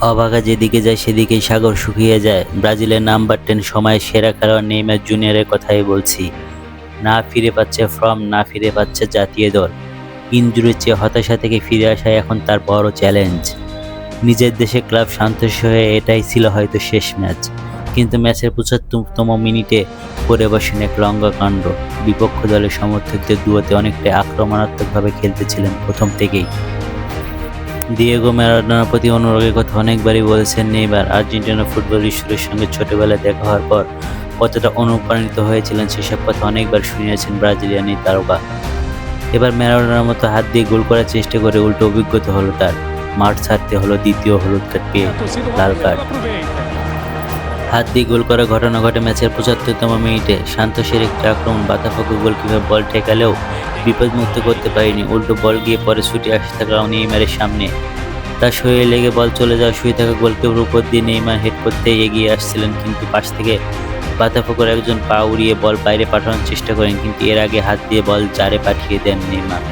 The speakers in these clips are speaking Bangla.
অবাগা যেদিকে যায় সেদিকেই সাগর শুকিয়ে যায়। ব্রাজিলের নাম্বার টেন সময়ে সেরা খেলোয়াড় নেইমার জুনিয়রের কথাই বলছি। না ফিরে পাচ্ছে ফর্ম, না ফিরে পাচ্ছে জাতীয় দল। ইঞ্জুরির চেয়ে হতাশা থেকে ফিরে আসা এখন তার বড় চ্যালেঞ্জ। নিজের দেশে ক্লাব শান্তস হয়ে এটাই ছিল হয়তো শেষ ম্যাচ। কিন্তু ম্যাচের পঁচাত্তরতম মিনিটে করে বসেন এক লঙ্গাকাণ্ড। বিপক্ষ দলের সমর্থকদের দুয়োতে অনেকটাই আক্রমণাত্মকভাবে খেলতেছিলেন প্রথম থেকেই। দিয়েগো ম্যারাডোনার প্রতি অনুরাগের কথা অনেকবারই বলেছেন নেইমার। আর্জেন্টিনা ফুটবল ঈশ্বরের সঙ্গে ছোটবেলায় দেখা হওয়ার পর কতটা অনুপ্রাণিত হয়েছিলেন সেসব কথা অনেকবার শুনিয়েছেন ব্রাজিলিয়ান এই তারকা। এবার ম্যারাডোনার মতো হাত দিয়ে গোল করার চেষ্টা করে উল্টো অভিজ্ঞতা হলো তার। মাঠ ছাড়তে হলো দ্বিতীয় হলুদ কার্ড পেয়ে লাল কার্ড। হাত দিয়ে গোল করার ঘটনা ঘটে ম্যাচের পঁচাত্তরতম মিনিটে। শান্তশের একটি আক্রমণ বাতাফাকু গোলকিপার, বল ঠেকালেও বিপদমুক্ত করতে পারেনি। উল্টো বল গিয়ে পরে ছুটে আসতে থাকা নেইমারের সামনে। তার শরীরে লেগে বল চলে যাওয়া, শুয়ে থাকা গোলকিপার উপর দিয়ে নেইমার হেড করতে এগিয়ে আসছিলেন, কিন্তু পাশ থেকে বাতাফাকুর একজন পা উড়িয়ে বল বাইরে পাঠানোর চেষ্টা করেন, কিন্তু এর আগে হাত দিয়ে বল জারে পাঠিয়ে দেন নেইমার।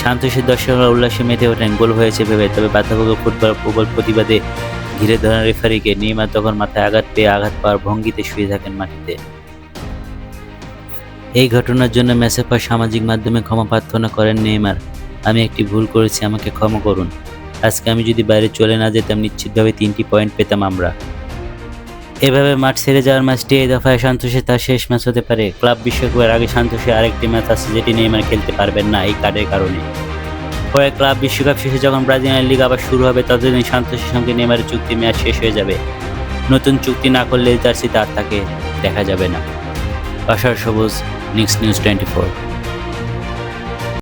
শান্তশের দর্শকরা উল্লাসে মেতে ওঠেন, গোল হয়েছে ভেবে। তবে বাতাফাকু ফুটবল প্রবল প্রতিবাদে ঘিরে ধরেন রেফারিকে। নেইমার তখন মাথায় আঘাত পেয়ে আঘাত পাওয়ার ভঙ্গিতে শুয়ে থাকেন মাটিতে। এই ঘটনার জন্য পর সামাজিক মাধ্যমে ক্ষমা প্রার্থনা করেন নেইমার। আমি একটি ভুল করেছি, আমাকে ক্ষমা করুন। আজকে আমি যদি বাইরে চলে না যেতাম, নিশ্চিতভাবে তিনটি পয়েন্ট পেতাম আমরা। এভাবে মাঠ ছেড়ে যাওয়ার ম্যাচটি এই দফায় সান্তোষে তার শেষ ম্যাচ হতে পারে। ক্লাব বিশ্বকাপের আগে সান্তোষে আরেকটি ম্যাচ আছে যেটি নেইমার খেলতে পারবেন না এই কার্ডের কারণে। পরে ক্লাব বিশ্বকাপ শেষে যখন ব্রাজিলিয়ান লিগ আবার শুরু হবে ততদিন সান্তোষের সঙ্গে নেইমারের চুক্তি ম্যাচ শেষ হয়ে যাবে। নতুন চুক্তি না করলে জার্সিতে আর তাকে দেখা যাবে না। বাসার সবুজ Next News 24.